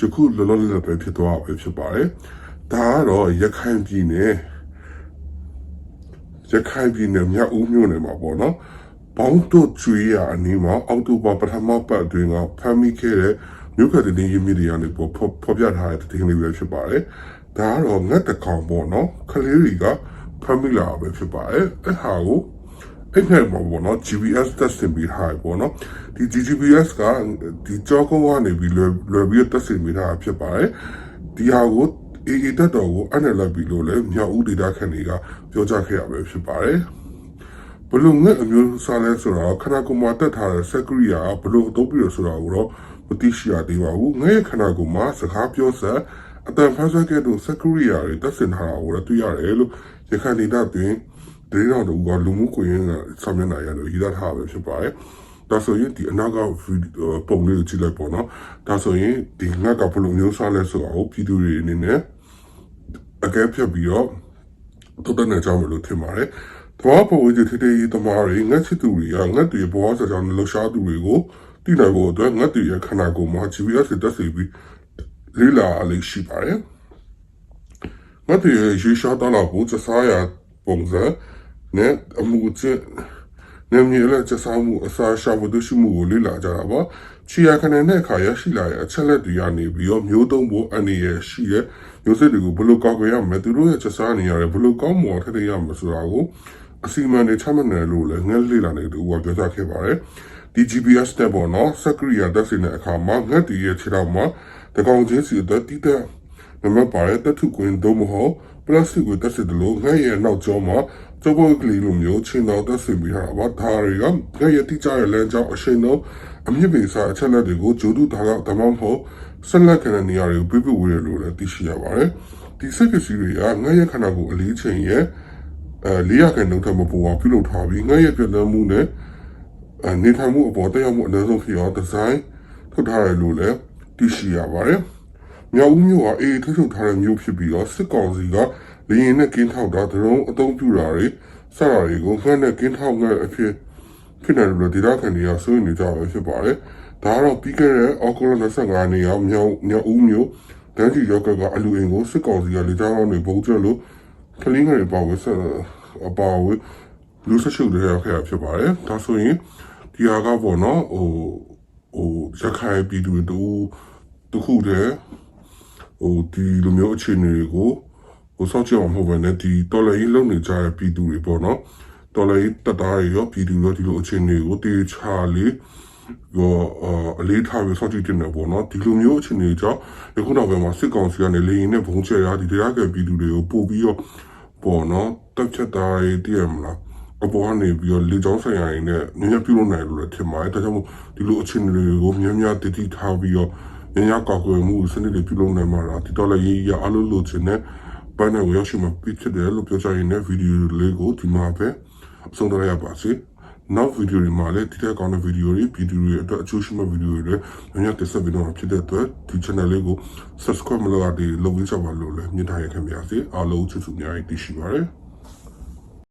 ယခုလောလောလတ်လတ်ပဲဖြစ်သွားပဲဖြစ်ပါတယ်ဒါကတော့ရခိုင်ပြည်နယ်ရခိုင်ပြည်နယ်မြောက်ဦးမြို့နယ်မှာပေါ့နော်ဘောင်းတို့ကျွေးရအနီးမှာအောက်တိုဘာပထမပတ်အတွင်းကဖမ်းမိခဲ့တဲ့မြို့ကတည်းကရင်းမြစ်တွေကနေပေါ်ဖော်ဖော်ပြထားတဲ့တင်လေးပဲဖြစ်ပါတယ်ဒါကတော့ငတ်တကောင်ပေါ့နော်ကလေးတွေကဖမ်းမိလာတာပဲဖြစ်ပါတယ်အဲ့ဟာကို အဲ့နဲ့ပေါ့ဗောနော် GPS တက်စင်ပြီးထားပေါ့နော်ဒီ GPS ကဒီကြောကုန်းကနေပြီးလွယ်လွယ်ပြီးတက်စင်ပြီးထားဖြစ်ပါတယ်ဒီဟာကိုအေအေတက်တော်ကိုအဲ့နဲ့လိုက်ပြီးလို့လည်းမြောက်ဦးဒေတာခန့်တွေကပြောကြခဲ့ရပဲဖြစ်ပါတယ်ဘလုံငှက်အမျိုးအစားလဲဆိုတော့ခနာကူမှာတက်ထားတဲ့ security ကဘလို့အသုံးပြရဆိုတာကိုတော့မသိရှိရသေးပါဘူးငှက်ရဲ့ခနာကူမှာစကားပြောဆက်အတန်ဖန်ဆက်ကဲ့သို့ security တွေတက်စင်ထားတာကိုလည်းတွေ့ရတယ်လို့ရခိုင်ဒေတာတွင် ဒေတာတို့ကလူမှုကွန်ရက်ဆာမျက်နှာရလို့ရေးသားထားပဲဖြစ်ပါတယ်။ဒါဆိုရင်ဒီအနောက်ကဗီဒီယိုပုံလေးကိုကြည့်လိုက်ပေါ့နော်။ဒါဆိုရင်ဒီငါကဘယ်လိုမျိုးစားလဲဆိုတာကိုပြည်သူတွေအနေနဲ့အကဲဖြတ်ပြီးတော့တုတ်တနဲ့ကြောင်းမလို့ထင်ပါတယ်။တဘာပေါ်ဝေးတဲ့ထေးတမားတွေငတ်ချစ်သူတွေကငတ်တွေဘောဆာကြောင့်လှရှားသူတွေကိုတိနိုင်ဖို့အတွက်ငတ်တွေရဲ့ခန္ဓာကိုယ်မှာ GPS တက်စီပြီးလေးလာအလေးရှိပါတယ်။ငတ်တွေရဲ့ရေရှားတော့ကိုစစားရ ပုံစံနဲ့အမှုချင်းနေမြေလည်းစစားမှုအစားရှာဖို့ရှိမှုကိုလေ့လာကြတာပါချီယာခနဲ့တဲ့အခါရရှိလာတဲ့အချက်လက်တွေကနေပြီးတော့မျိုးသုံးဖို့အနေရရှိတဲ့မျိုးစစ်တွေကိုဘယ်လိုကောက်ွယ်ရမလဲသူတို့ရဲ့စစားနေရတယ်ဘယ်လိုကောင်းမွန်ထည့်ရမလဲဆိုတာကိုအစီအမံတွေချမှတ်နေလို့လည်းငှက်လေ့လာနေတူကပြောကြခဲ့ပါတယ်ဒီ GPS တက်ပေါ်နော်စကရီယာတက်စင်တဲ့အခါမှာငှက်တွေရဲ့ခြေထောက်မှာတကောင်ချင်းစီအတွက်တိတက် နံပါတ်ပါတဲ့တထုကွင်းသို့မဟုတ်ပလတ်စတစ်ကိုတက်စစ်တယ်လို့ငှက်ရဲ့နောက်ကျောမှာကျောပုတ်ကလေးလိုမျိုးချင်းတော်တက်စစ်ပြီးတာပါဒါတွေကငှက်ရဲ့တိကျရဲ့လမ်းကြောင်းအရှိန်တော့အမြင့်ပေစာအချက်လက်တွေကိုဂျိုတုဒါကဓမ္မမဟုတ်ဆက်လက်ခံတဲ့နေရာတွေကိုပြပြဝေရလို့လည်းသိရှိရပါတယ်ဒီစက်ကစီတွေကငှက်ရဲ့ခန္ဓာကိုယ်အလေးချိန်ရဲ့အဲလေးရကန်နှုတ်ထမပေါ်အောင်ပြုလုပ်ထားပြီးငှက်ရဲ့ပြည့်စုံမှုနဲ့အနေထိုင်မှုအပေါ်တက်ရောက်မှုအနည်းဆုံးဖြစ်အောင်ဒီဇိုင်းထုတ်ထားရလို့လည်းသိရှိရပါတယ် မြောက်ဦးမြို့ဟာအေးထုတ်ထုတ်ထားတဲ့မြို့ဖြစ်ပြီးတော့စစ်ကောင်စီကလေရင်နဲ့ကင်းထောက်တာဒရုန်းအသုံးပြုတာတွေစတာတွေကိုဖက်နဲ့ကင်းထောက်တဲ့အဖြစ်ဖြစ်နေလို့ဒေသခံတွေကစိုးရိမ်နေကြရဖြစ်ပါတယ်။ဒါကတော့ပြီးခဲ့တဲ့အောက်တိုဘာ25နေ့ရောက်မြောက်မြောက်ဦးမြို့တန်းကြီးရောက်ကကအလူအင်ကိုစစ်ကောင်စီကလေကြောင်းကနေပုံကျလို့ကလင်းငယ်ပါဝဲဆက်အပါဝဲလူဆက်ရှုပ်တွေရောက်ခဲ့တာဖြစ်ပါတယ်။ဒါဆိုရင်ဒီဟာကပေါ့နော်ဟိုဟိုရခိုင်ပြည်သူတို့တခုတည်း ဟိုဒီလိုမျိုးအခြေအနေတွေကိုဟိုစောင့်ကြည့်အောင်မဟုတ်ဘဲနဲ့ဒီတော်လည်းကြီးလုံနေကြတဲ့ပြည်သူတွေပေါ့နော်တော်လည်းကြီးတသားရောပြည်သူရောဒီလိုအခြေအနေကိုတေချာလေးရောအလေးထားပြီးစောင့်ကြည့်တင်တယ်ပေါ့နော်ဒီလိုမျိုးအခြေအနေကြောင့်ဒီခုနောက်ပိုင်းမှာစစ်ကောင်စီကနေလေရင်နဲ့ဘုံချရဒီတရားကပြည်သူတွေကိုပို့ပြီးတော့ပေါ့နော်တက်ချက်သားရေးတည်ရမလားအပေါ်ကနေပြီးတော့လေကြောင်းဆိုင်ရာတွေနဲ့ညညပြုလုပ်နိုင်လို့လည်းထင်ပါတယ်ဒါကြောင့်မို့ဒီလိုအခြေအနေတွေကိုများများတည်တည်ထားပြီးတော့ ညညကောက်ွယ်မှုစနစ်တွေပြုလုပ်နိုင်မှာလားဒီတော့လည်းရေးရအလုပ်လုပ်ခြင်းနဲ့ဘန်းနဲ့ရောက်ရှိမှာပြဖြစ်တယ်လို့ပြောချင်တဲ့ဗီဒီယိုလေးကိုဒီမှာပဲအဆုံးသတ်ရပါစေနောက်ဗီဒီယိုတွေမှာလည်းဒီတဲ့ကောင်းတဲ့ဗီဒီယိုတွေဗီဒီယိုတွေအတွက်အကျိုးရှိမဲ့ဗီဒီယိုတွေညညတက်ဆက်ပြီးတော့ဖြစ်တဲ့အတွက်ဒီ channel လေးကို subscribe မလုပ်ရသေးလုပ်ပြီးကြပါလို့လည်းမြင်ထားရခင်ဗျာစေအားလုံးချစ်စုများကြီးတည်ရှိပါတယ်